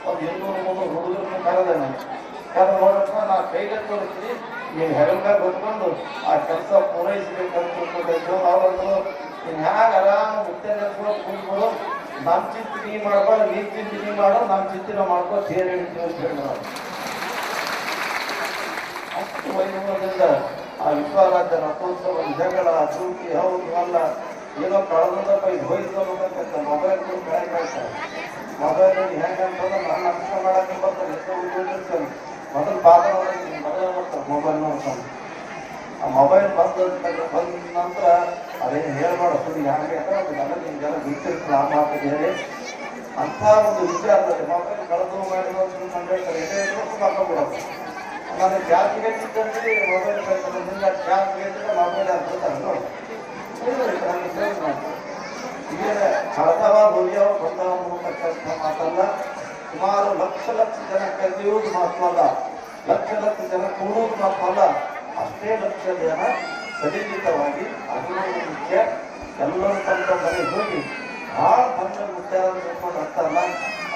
ಒಂದು ಇನ್ನೂರು ಮುನ್ನೂರು ಹುಡುಗರನ್ನು ಕರೆದೆ ನಾನು. ಕರೆದು ನೋಡಪ್ಪ ನಾ ಕೈಗೆ ತೋರಿಸ್ತೀನಿ. ನೀವು ಹೆಗಲ್ಗಾಗ ಹೊತ್ಕೊಂಡು ಆ ಕೆಲಸ ಪೂರೈಸಬೇಕಂತ ತಿಳ್ಕೊಂಡಿದ್ದು ಅವ್ರಂದ್ರು ನೀನು ಹ್ಯಾಗ ಆರಾಮ ಮುತ್ತೆ ನೆಡ್ಕೊಂಡು ಕೂತ್ಬಿಡು ನಮ್ಮ ಚಿಂತೆ ನೀ ಮಾಡ್ಬಾರ್ದು ನೀನ್ ಚಿಂತೆ ನೀ ಮಾಡೋ ನಮ್ಮ ಚಿಂತೆ ನಾವು ಮಾಡ್ಕೋ ತೇರು ಹಿಡಿತೀವಿ ಅಂತ. ಅಷ್ಟು ವೈಭವದಿಂದ ಆ ವಿಶ್ವಾರಾಧ್ಯ ರಥೋತ್ಸವ ಜಗಳ ಚೂಕಿ ಹೌದು, ಅಲ್ಲ. ಏನೋ ಕಳೆದಪ್ಪ ಇದು ಹೋಯ್ತು ಅನ್ನೋದಕ್ಕೆ ಮೊಬೈಲ್ ಕೆಳಗೆ ಹಾಕ್ತಾರೆ ಮೊಬೈಲ್ ಹೆಂಗಂತಂದ್ರೆ ನನ್ನ ಅರ್ಥ ಮಾಡಕ್ಕೆ ಬರ್ತಾರೆ, ಎಷ್ಟೋ ಉದ್ಯೋಗಿರ್ತಾರೆ ಮೊದಲು ಪಾದ ಮೊದಲು ನೋಡ್ತಾರೆ ಮೊಬೈಲ್ ನೋಡ್ತಾನೆ ಆ ಮೊಬೈಲ್ ಬಂದ ಬಂದ ನಂತರ ಅದೇನು ಹೇಳ್ಬೇಡ ಯಾಕೆ ಅಂತ ಅದೆಲ್ಲ ಜನ ಗೊತ್ತಿರ್ತದೆ ಆ ಮಾತು ಅಂಥ ಒಂದು ವಿಚಾರದಲ್ಲಿ ಮಾತ್ರ ಕಳೆದು ಮಾಡಿರೋ ಇಟ್ಕೊಂಡು ಹಾಕೊಂಡ್ಬಿಡೋದು ನಾನು ಜಾತಿಗೆ ಚಿಕ್ಕಂದ್ರೆ ಮೊಬೈಲ್ ಕಳ್ಕೊಂಡು ನಿಂದ ಜಾತಿಗೆ ಮೊಬೈಲ್ ಅಂತ ನೋಡಿ. ಕಳೆದವ ಭವ್ಯವ ಬಂದವ ಅನ್ನತಕ್ಕಂಥ ಮಾತಲ್ಲ. ಸುಮಾರು ಲಕ್ಷ ಲಕ್ಷ ಜನ ಕರೆದಿರುವುದು ಮಾತ್ರ ಅಲ್ಲ ಲಕ್ಷ ಲಕ್ಷ ಜನ ಕೂಡುವುದು ಮಾತ್ರಲ್ಲ ಅಷ್ಟೇ ಲಕ್ಷ ಜನ ಸರಿಜಿತವಾಗಿ ಹದಿನೈದು ಮುಖ್ಯ ಎಲ್ಲರ ತಮ್ಮ ಹೋಗಿ ಭಾಳ ಬಂದ ತಿಳ್ಕೊಂಡು ಅರ್ಥಲ್ಲ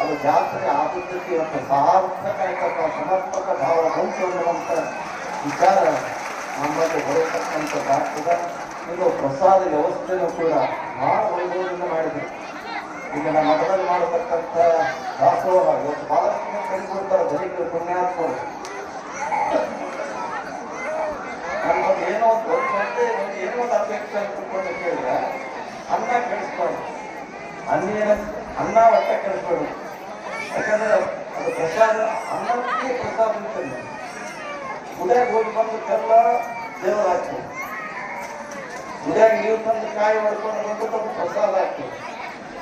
ಅದು ಜಾತ್ರೆ ಆಗುತ್ತಕ್ಕೆ ಇವತ್ತು ಸಾರ್ಥಕ ಆಯ್ತಪ್ಪ ಸಮರ್ಪಕ ಭಾವ ಬಂತು ಅನ್ನುವಂಥ ವಿಚಾರ ನಮ್ಮಲ್ಲಿ ಬರತಕ್ಕಂಥದ್ದಾಗ್ತದ ಇದು ಪ್ರಸಾದ ವ್ಯವಸ್ಥೆನೂ ಕೂಡ ಭಾಳ ವೈಭವದಿಂದ ಮಾಡಿದ್ರು. ಈಗ ನಮ್ಮ ಮಠದಲ್ಲಿ ಮಾಡತಕ್ಕಂಥ ದಾಸೋಹ ಇವತ್ತು ಭಾಳಷ್ಟು ಕೈಗೊಳ್ತಾರೆ ಜನಕ್ಕೆ ಪುಣ್ಯಾತ್ಮರು ನಮ್ಗೊಂದು ಏನೋ ಒಂದು ಒಂದು ಏನೋ ಒಂದು ಅಪೇಕ್ಷೆ ಅಂತ ತಿಳ್ಕೊಂಡು ಕೇಳಿದ್ರೆ ಅನ್ನ ಕೆಡಿಸ್ಬಾರ್ದು ಅನ್ನ ಅನ್ನ ಒಟ್ಟ ಕೆಡಿಸ್ಬಾರ್ದು ಯಾಕಂದ್ರೆ ಅದು ಪ್ರಸಾದ, ಅನ್ನಕ್ಕೆ ಪ್ರಸಾದ ಇರ್ತದೆ ಉದಯ ಹೋಗಿ ಬಂದು ಕಲ್ಲ ದೇವರ ಹಾಕ್ತದೆ ಗುಡಿಯಾಗ ನೀವು ತಂದು ಕಾಯಿ ಹೊಡ್ಕೊಂಡು ಬಂದು ತಮ್ಮ ಪ್ರಸಾದ ಆಗ್ತದೆ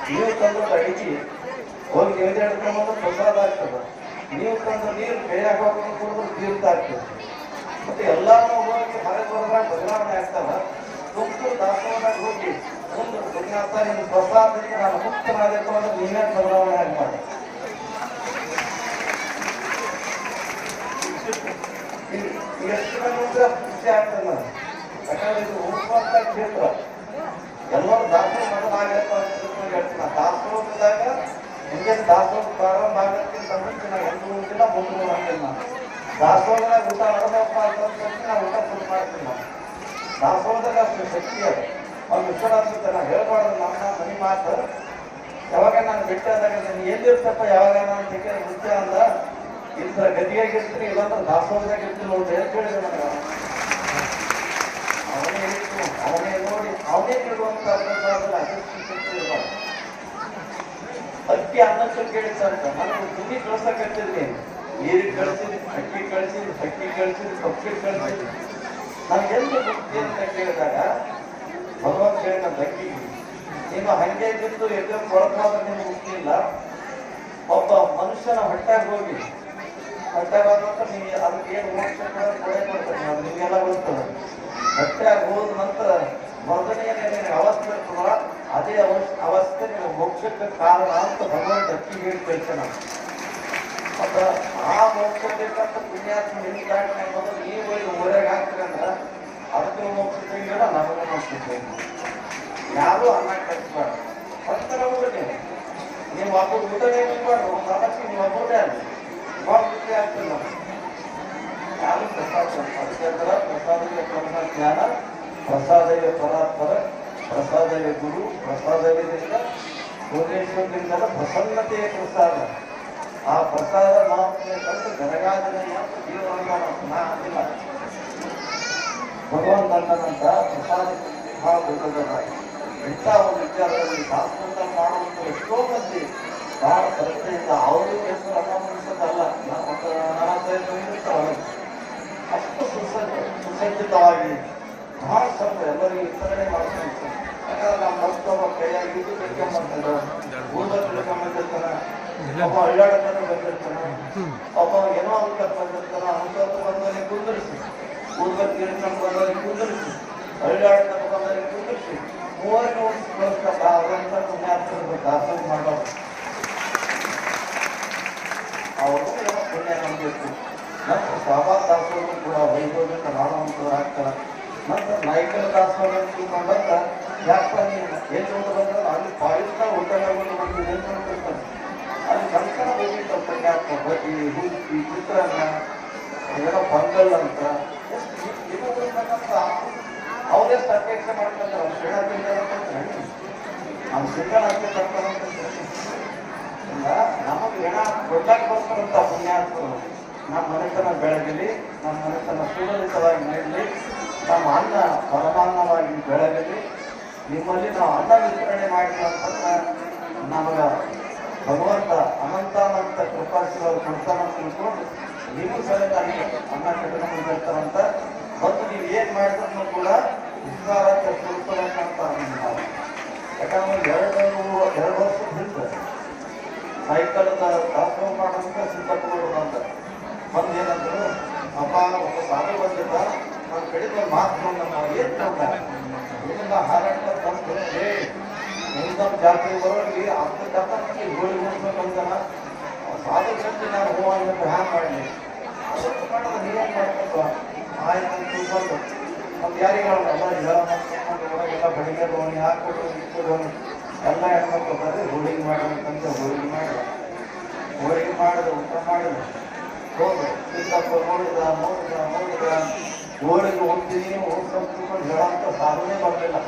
ನೀವು ತಂದು ಅಡಿಗೆ, ಹೋಗಿ ನೈವೇದ್ಯ ಹಿಡ್ಕೊಂಡು ಬಂದು ಪ್ರಸಾದ ಆಗ್ತದೆ ನೀವು ತಂದು ನೀರು ಕೈಯಾಗ ಹಾಕೊಂಡು ಕುಡಿದ್ರೆ ತೀರ್ಥ ಆಗ್ತದೆ ಮತ್ತೆ ಎಲ್ಲಾನು ಹೋಗಿ ಹೊರಗೆ ಬರೋದ್ರಾಗ ಬದಲಾವಣೆ ಆಗ್ತಾವ? ತುಮಕೂರು ದಾಸೋದಾಗ ಹೋಗಿ ಒಂದು ಪುಣ್ಯಾತ ನಿಮ್ಮ ಪ್ರಸಾದಕ್ಕೆ ನಾನು ಮುಕ್ತನಾಗಬೇಕು ಅಂದ್ರೆ ನೀವೇ ಬದಲಾವಣೆ ಆಗಿ ಮಾಡಿ ಎಷ್ಟು ಬಂದ್ರೆ ಖುಷಿ ಆಗ್ತದೆ ನನಗೆ ಯಾಕಂದ್ರೆ ಇದು ಉಳಿಸುವಂತ ಕ್ಷೇತ್ರ. ಎಲ್ಲರೂ ದಾಸೋಹ ಮೊದಲಾಗಪ್ಪ ಅಂತ ಹೇಳ್ತೀನಿ. ದಾಸೋಹದಾಗ ಹಿಂಗೆ ದಾಸೋಹ ಪ್ರಾರಂಭ ಆಗೋದಕ್ಕಿಂತ ಮುಂಚೆ ನಾನು ಎಂಟು ದಿನ ಮುಂದೆ ಮಾಡ್ತೇನೆ ನಾನು ದಾಸೋಹದಾಗ ಊಟ ಮಾಡಬೇಕು ಅಂತ ನಾವು ಊಟ ಫುಲ್ ಮಾಡ್ತೀವಿ ನಾವು. ದಾಸೋಹದಾಗ ಅಷ್ಟು ಶಕ್ತಿ ಅದು. ಅವ್ನು ವಿಶ್ವನಾಥ ನಾನು ಹೇಳ್ಬಾರ್ದು, ನಮ್ಮ ಮನಿ ಮಾತು. ಯಾವಾಗ ನಾನು ಬಿಟ್ಟೆ ಅಂದಾಗ ನೀನು ಎಲ್ಲಿರ್ತಪ್ಪ, ಯಾವಾಗ ನಾನು ತೆಗೆದ ಮುಖ್ಯ ಅಂದ? ಇಂಥ ಗದಿಯಾಗಿರ್ತೀನಿ ಇಲ್ಲಾಂದ್ರೆ ದಾಸೋಹದಾಗ ಇರ್ತೀನಿ ನೋಡಿ ಅಂತ ನನಗೆ ಅವ. ಅವನೇ ಇತ್ತು ಅವನೇ ನೋಡಿ, ಅವನೇ ಪ್ರಸಾದದಲ್ಲಿ ಅದೃಷ್ಟ ಶಕ್ತಿ ಇರಬಾರ್ದು. ಅಕ್ಕಿ ಅನ್ನಕ್ಕೆ ಕೇಳಿಸಂತ ನನಗೆ ತುದಿ ಕಳ್ಸಕತ್ತಿದ್ನಿ ನೀರಿಗೆ ಕಳಿಸಿದ್ರಿ, ಅಕ್ಕಿ ಕಳಿಸಿದ್ರಿ ಅಕ್ಕಿ ಕಳಿಸಿದ್ರಿ ಪಕ್ಷಿ ಕಳಿಸಿದ್ರಿ. ನನಗೆ ಎಲ್ಲಿ ಮುಕ್ತಿ ಅಂತ ಕೇಳಿದಾಗ ಭಗವಂತ ಹೇಳಿದ ಅಕ್ಕಿ ನೀವು ಹಂಗೆ ಬಿದ್ದು ಎದ್ದು ಕೊಳಕಾದ್ರೆ ನಿಮ್ಗೆ ಇಲ್ಲ ಒಬ್ಬ ಮನುಷ್ಯನ ಹೊಟ್ಟಾಗ ಹೋಗಿ, ಹೊಟ್ಟಾಗ ಹೋದ ನೀ ಅದಕ್ಕೆ ಏನು ಮೋಕ್ಷ ಕೂಡ ಕೊಡೆ ಕೊಡ್ತಾನೆ ಅದು ನಿಮಗೆಲ್ಲ ಗೊತ್ತದ ಹೊಟ್ಟಾಗ ಹೋದ ನಂತರ ಮೊದಲನೆಯ ನಿಮಗೆ ಅವಸ್ಥೆ ಇರ್ತದ ಅದೇ ಅವಸ್- ಅವಸ್ಥೆ ನಿಮಗೆ ಮೋಕ್ಷಕ್ಕೆ ಕಾರಣ ಅಂತ ಭಗವಂತ ಅಕ್ಕಿ ಹೇಳಿ ಕಳ್ಸಣ ಮತ್ತ ಆ ಮೋಕ್ಷ ಬೇಕಂತ ಪುಣ್ಯಾತ್ಮ ನಿಂತಾಗ ಮೊದಲು ನೀವು ಹೋಗಿ ಊರಾಗ ಹಾಕ್ತೀರಂದ್ರ ಅದಕ್ಕೆ ಮೋಕ್ಷ ತೆಗಿಲ್ಲ ನಮಗೂ ಮೋಕ್ಷ ತೆಗಿಲ್ಲ ಯಾರು ಅನ್ನ ಕಟ್ಬಾರ್ದು ಫಸ್ಟ್ ನಮಗೆ ನೀವು ಹಬ್ಬದ ಊಟನೇ ಮಾಡ್ಬಾರ್ದು ಒಂದು ಅವಶ್ಯ ನೀವು ಒಬ್ಬರೇ ಅಲ್ಲಿ. ಭಾಳ ಖುಷಿ ನಮ್ಗೆ ಯಾರು ಪ್ರಸಾದ ಅದಕ್ಕೆಂದ್ರ ಪ್ರಸಾದವೇ ಪರಮ ಜ್ಞಾನ ಪ್ರಸಾದವೇ ಪರಾತ್ಪರ ಪ್ರಸಾದವೇ ಗುರು ಪ್ರಸಾದವೇ ದೇಶ ಭುವನೇಶ್ವರದಿಂದಲ ಪ್ರಸನ್ನತೆಯ ಪ್ರಸಾದ. ಆ ಪ್ರಸಾದ ಮಹಾತ್ಮೆ ಕಂಡು ಗರಗಾದನೆಯ ಜೀವನ ನಾ ಅಂದಿಲ್ಲ ಭಗವಂತನಂತ ಪ್ರಸಾದ ಬಹಳ ದೊಡ್ಡದಾಗಿ ಒಂದು ವಿಚಾರದಲ್ಲಿ ಶಾಸ್ತ್ರ ಮಾಡುವಂತ ಎಷ್ಟೋ ಮಂದಿ ಬಹಳ ಶ್ರದ್ಧೆಯಿಂದ ಅವರು ಹೆಸರು ಇರ್ತಾವಲ್ಲ ಅಷ್ಟು ಸುಸಜ್ಜ ಸುಸಜ್ಜಿತವಾಗಿ ಬಹಳ ಸ್ವಲ್ಪ ಎಲ್ಲರಿಗೂ ವಿತರಣೆ ಮಾಡ್ಕೊಂಡು ಯಾಕಂದ್ರೆ ನಮ್ಮ ಮತ್ತೊಬ್ಬ ಕೈಯಾಗಿ ತಿಳ್ಕೊಂಬಂತಿದ್ರು ಊಟ ತಿಳ್ಕೊಂಬಂದಿರ್ತಾನೆ ಒಬ್ಬ ಅಳ್ಳಾಡಕ್ಕೆ ಬಂದಿರ್ತಾನೆ ಒಬ್ಬ ಏನೋ ಅಂತ ಬಂದಿರ್ತಾನ ಅಂತ ಬಂದವನಿಗೆ ಕುಂದಿರಿಸಿ ಊರ್ಗ ತೀರ್ಕೊಂಡು ಬಂದವನಿಗೆ ಕುಂದಿರಿಸಿ ಅಳ್ಳಾಡಕ್ಕೆ ಬಂದವನಿಗೆ ಕುಂದಿರಿಸಿ ಮೂವರಿಗೆ ವರ್ಷ ಅವರಂತ ಪುಣ್ಯಾತ್ಮರು ದಾಸನ ಮಾಡೋದು ಅವರು ಏನೋ ಪುಣ್ಯ ನಂಬಬೇಕು ಮತ್ತು ಸಾಬಾ ದಾಸರು ಕೂಡ ವೈಭವದಿಂದ ಮಾಡುವಂಥವ್ರು ಆಗ್ತಾರೆ ಮತ್ತು ನಾಯಕರ ದಾಸರು ತಿಳ್ಕೊಂಡಂತ ಯಾಕಪ್ಪ ನೀವು ಏನು ಬಂದ್ರೆ ಅಲ್ಲಿ ಪಾಲಿಸ್ತ ಮಾಡ್ಕೊಂಡು ಬಂದು ಏನು ಮಾಡ್ತಿರ್ತಾರೆ? ಅಲ್ಲಿ ಕಂಕಣ ಹೋಗಿತ್ತು ಪುಣ್ಯಾತ್ಮ ಬಜ್ಜಿ ಈ ಚಿತ್ರಾನ್ನ ಏನೋ ಪೊಂಗಲ್ ಅಂತ. ಅವರೇ ಅಪೇಕ್ಷೆ ಮಾಡ್ಕೊಂತಾರೆ ಅವ್ರು ನಮ್ಮ ಶಿಕ್ಷಣ ಅಂತ ಇಲ್ಲ ನಮಗೆ ಹೆಣ ಕೊಡ್ಲಕ್ಕೆ ಬರ್ತಾರಂತ ಪುಣ್ಯಾತ್ಮರು ನಮ್ಮ ಮನೆತನ ಬೆಳಗಲಿ, ನಮ್ಮ ಮನೆತನ ಸುಲಲಿತವಾಗಿ ನಡೆಯಲಿ ನಮ್ಮ ಅನ್ನ ಪರಮಾನ್ನವಾಗಿ ಬೆಳಗಲಿ ನಿಮ್ಮಲ್ಲಿ ನಾವು ಅನ್ನ ವಿತರಣೆ ಮಾಡಿದಂಥ ನಮಗ ಭಗವಂತ ಅನಂತಾನಂತ ಕೃಪಾಶೀಲವರು ಕೊಡ್ತಾನಂತ ತಿಳ್ಕೊಂಡು ನೀವು ಅಲ್ಲಿ ಅನ್ನ ಕಟ್ಟಿಕೊಂಡು ಬರ್ತಾರಂತ ಮತ್ತು ನೀವು ಏನು ಮಾಡಿದ್ರು ಕೂಡ ವಿಶ್ವಾರಾಧ್ಯ ಸ್ವರೂಪದಲ್ಲಿ ಕಾಣ್ತಾರೆ ನಾವು. ಯಾಕಂದ್ರೆ ಎರಡು ಎರಡು ವರ್ಷ ಹಿಂದೆ ಸೈಕಲ್ ದಾಸೋಹ ಮಾಡೋದಕ್ಕೆ ಸಿದ್ಧಪಗಳು ಅಂತ ಬಂದು ಅಪ್ಪ ಒಬ್ಬ ಸಾಧು ಬಂದಿದ್ದ ನನ್ನ ಕಡೆಗೆ ಒಂದು ಮಾತು ಬಂದಮ್ಮ ಏನು ಇದನ್ನ ಹಾರಾಟ ತಂದು ನಮ್ಮ ಜಾತ್ರೆ ಬರೋರಿಗೆ ಅರ್ಧ ಜಾತ್ರೆ ಗೋಳಿ ಮುಗಿಸ್ಕೊಂಡು ಬಂದನ ಸಾಧು ಬಂದು ನಾನು ಹೂ ಅಂತ ಹ್ಯಾಂಗ್ ಮಾಡಲಿ ಅಷ್ಟು ಮಾಡೋದು ನೀವೇನು ಮಾಡ್ಕೊಂಡು ಆಯ್ತು ತಿಳ್ಕೊಂಡು ಒಂದು ಯಾರಿಗೆ ಹೇಳೋಣ? ಎಲ್ಲ ಒಳಗೆಲ್ಲ ಬಡಿಗೆ ಧೋನಿ ಹಾಕ್ಬಿಟ್ಟು ಇಟ್ಟು ಎಲ್ಲ ಹೆಣ್ಮಕ್ಳು ಬರ್ರಿ ಹೋಳಿಗೆ ಮಾಡಬೇಕಂತ ಹೋಳಿಗೆ ಮಾಡಿದ ಹೋಳಿಗೆ ಮಾಡಿದ ಊಟ ಮಾಡಿದ ಈ ತಪ್ಪ ನೋಡಿದ ನೋಡಿದ ನೋಡಿದ ಹೋಳಿಗೆ ಹೋಗ್ತೀನಿ ಹೋಗ್ಕೊಂಡು ಹೇಳೋಂಥ ಸಾಧನೆ ಬರಲಿಲ್ಲ.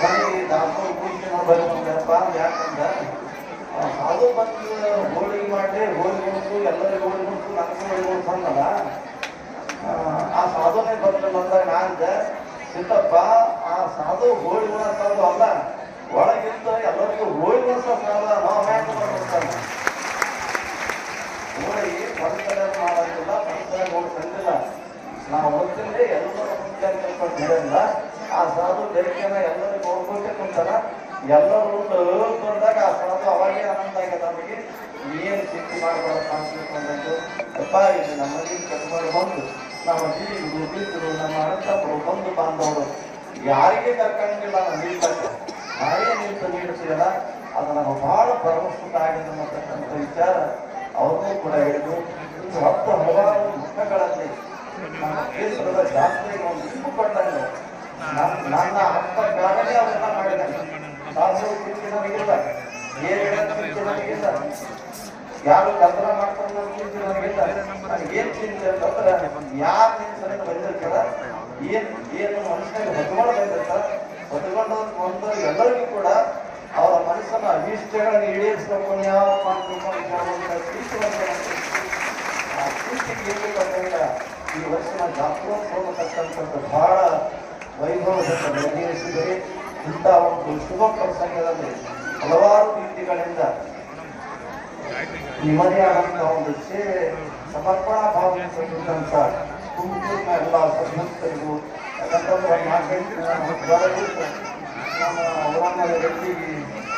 ಬನ್ನಿ ಕೂರ್ಸಿ ನಾವು ಬಂದಪ್ಪ ಯಾಕಂದ್ರೆ ಸಾಧು ಬಂದು ಹೋಳಿಗೆ ಮಾಡಿ ಹೋಳಿಗೆ ಉಣಿಸು ಎಲ್ಲರಿಗೂ ಹೋಳಿಗೆ ಉಣಿಸು ನಾಲ್ಕು ಹೋಳಿಗೆ ಉಣಿಸು ಅಂದಲ್ಲ ಆ, ಸಾಧುನೇ ಬರಲಿಲ್ಲ ಅಂದಾಗ ನಾನು ಸಿದ್ದಪ್ಪ ಆ ಸಾಧು ಹೋಳಿ ಉಣಿಸೋದು ಅಲ್ಲ ಒಳಗಿಂತ ಎಲ್ಲರಿಗೂ ಹೋಳಿ ಉಣಿಸೋ ಸಾಧ ನಾವು ಹ್ಯಾಂಗ ಹೋಳಿಗೆ ಮನಸ್ಸಲ್ಲಿ ಮಾಡೋದಿಲ್ಲ ಹೋಗಿ ತಂದಿಲ್ಲ ನಾವು ಓದ್ತಿದ್ರೆ ಎಲ್ಲರೂ ಕಲ್ಕೊಂಡು ಹೇಳಿಲ್ಲ ಆ ಸಾಧು ಬೆಳಕಿನ ಎಲ್ಲರಿಗೂ ಹೋಗ್ಬಿಟ್ಟೆ ಕುಂತಾರ ಎಲ್ಲರೂ ಬಂದಾಗ ಆ ಸಾಧು ಅವಾಗೇ ಆನಂದ ಆಗ್ಯದ ನಮಗೆ. ಏನು ಚಿಂತೆ ಮಾಡಬಾರ್ದು ತಿಳ್ಕೊಂಡ್ರು ಅಪ್ಪ, ಇದು ನಮ್ಮ ಮನೆಗೆ ಕಟ್ಕೊಂಡು ಬಂದು, ನಮ್ಮ ಜೀವಿ ಬೀಗರು ನಮ್ಮ ಅಣ್ಣತಪ್ಪರು ಬಂಧು ಬಾಂಧವರು. ಯಾರಿಗೆ ಕರ್ಕೊಂಗಿಲ್ಲ ನಮ್ಮ ನಿಲ್ತಕ್ಕ ನಾವೇ ನಿಂತು ಅದು ನಮಗೆ ಬಹಳ ಪರಮಸ್ಕೃತ ಆಗಿದೆ ಅನ್ನತಕ್ಕಂಥ ವಿಚಾರ. ಅವ್ರಿಗೂ ಕೂಡ ಇನ್ನು ಹತ್ತು ಹಲವಾರು ಮುಖಗಳಲ್ಲಿ ನಮ್ಮ ಕೇಂದ್ರದ ಜಾತ್ರೆಗೆ ಒಂದು ಕೊಟ್ಟಂಗೆ ನನ್ನ ಹತ್ತ ಕಾಲನೇ ಅವರೆಲ್ಲ ಮಾಡಿದ್ದಾನೆ ಯಾರು ಕಲ್ಪನ ಮಾಡ್ತಾರೆ ಅನ್ನೋ ಚಿಂತೆ ಯಾರು ಏನ್ ಏನು ಮನುಷ್ಯನಿಗೆ ಹೊತ್ಕೊಂಡು ಬಂದಿರ್ತಾರ? ಎಲ್ಲರಿಗೂ ಕೂಡ ಅಭೀಷ್ಟಗಳನ್ನು ಈಡೇರಿಸಬೇಕು ಯಾವ ಮಾಡ್ಬೇಕು ಅಂತ ಬಂದಿರುತ್ತೆ ಆ ಬಂದಾಗ ಈ ವರ್ಷನ ಜಾತ್ರೋತ್ಸವ ಅಂತಕ್ಕಂಥದ್ದು ಬಹಳ ವೈಭವದಿಂದ ನೆರವೇರಿಸಿದರೆ ಇಂಥ ಒಂದು ಶುಭ ಪ್ರಸಂಗದಲ್ಲಿ ಹಲವಾರು ರೀತಿಗಳಿಂದ ನಿಮ್ಮದೇಯಾದಂಥ ಒಂದು ಸೇವೆ ಸಮರ್ಪಣಾ ಭಾವನೆಗಳಿಂದಂಥ ತುಮಕೂರಿನ ಎಲ್ಲ ಸದಸ್ಯರಿಗೂ ಯಾಕಂತಂದ್ರೆ ನಾಲ್ಕೈದು ನಮ್ಮ ಮತ್ತು ನಮ್ಮ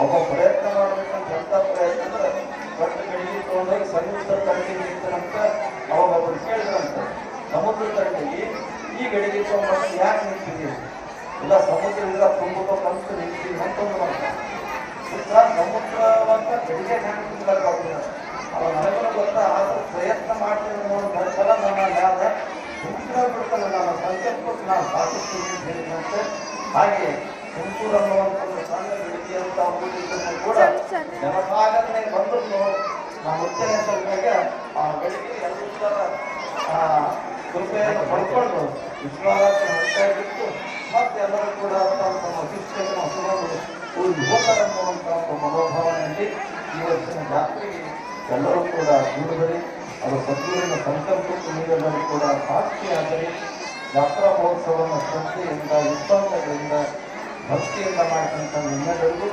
ಒಬ್ಬ ಪ್ರಯತ್ನ ಮಾಡ್ಬೇಕಂತ ಎಂಥ ಪ್ರಯತ್ನ ದೊಡ್ಡ ಗಡಿಗೆ ತೊಗೊಂಡೋಗಿ ಸಮುದ್ರ ತಡೆಗೆ ನಿಂತನಂತ ಅವಾಗ ಒಬ್ಬರು ತಡೆಗೆ ಈ ಗಡಿಗೆ ತಗೊಂಡ್ಬಂದು ಯಾಕೆ ನಿಂತಿದ್ದೀವಿ ಇಲ್ಲ, ಸಮುದ್ರದಿಂದ ತುಂಬಬೇಕಂತ ನಿಂತಿದ್ದೀವಿ ಅಂತ ಒಂದು ಮಾತ. ಸುತ್ತ ಸಮುದ್ರವಂತ ಗಡಿಗೆ ಕಾಣಿಸ್ಲಿಕ್ಕಾಗ್ತದೆ ಅವಾಗ ನನಗೂ ಗೊತ್ತಾ, ಆದ್ರೂ ಪ್ರಯತ್ನ ಮಾಡ್ತೀನಿ ನೋಡಿ ಸಲ ನನ್ನ ಯಾವ್ದ ತುಮಕೂರ ಬಿಡ್ತಾನೆ ನನ್ನ ಸಂಕಲ್ಪಕ್ಕೆ ನಾನು ಸಾಧಿಸ್ತೀನಿ ಅಂತ ಹಾಗೆ ತುಮಕೂರು ಅನ್ನುವಂಥ ಗಡಿಗೆ ಅಂತ ಕೂಡ. ಜನಸಾಗರಣೆ ಬಂದ್ರು ನಾವು ಮುಚ್ಚನೆ ಸಲುವಾಗಿ ಆ ಬೆಳಿಗ್ಗೆ ಎಲ್ಲರ ಕೃಪೆಯನ್ನು ಪಡ್ಕೊಂಡು ವಿಶ್ವಾರಾಧನೆ ಹೋಗ್ತಾ ಬಿಟ್ಟು ಮತ್ತೆ ಎಲ್ಲರೂ ಕೂಡ ತಮ್ಮ ಹಸುವನ್ನು ಒಂದು ಹೋಗ್ತಾರೆ ಅನ್ನುವಂಥ ಒಂದು ಮನೋಭಾವನೆಯಲ್ಲಿ ಇವತ್ತಿನ ಜಾತ್ರೆಗೆ ಎಲ್ಲರೂ ಕೂಡ ದೂರದಲ್ಲಿ ಅದು ಸದ್ಗುರಿನ ಸಂಕಲ್ಪಕ್ಕೆ ನೀವೆಲ್ಲರೂ ಕೂಡ ಸಾಕ್ಷಿಯಾದರೆ ಜಾತ್ರಾ ಮಹೋತ್ಸವವನ್ನು ಶ್ರದ್ಧೆಯಿಂದ ವಿಶ್ವಾಸಗಳಿಂದ ಭಕ್ತಿಯಿಂದ ಮಾಡ್ತಕ್ಕಂಥ ನಿಮ್ಮೆಲ್ಲರಿಗೂ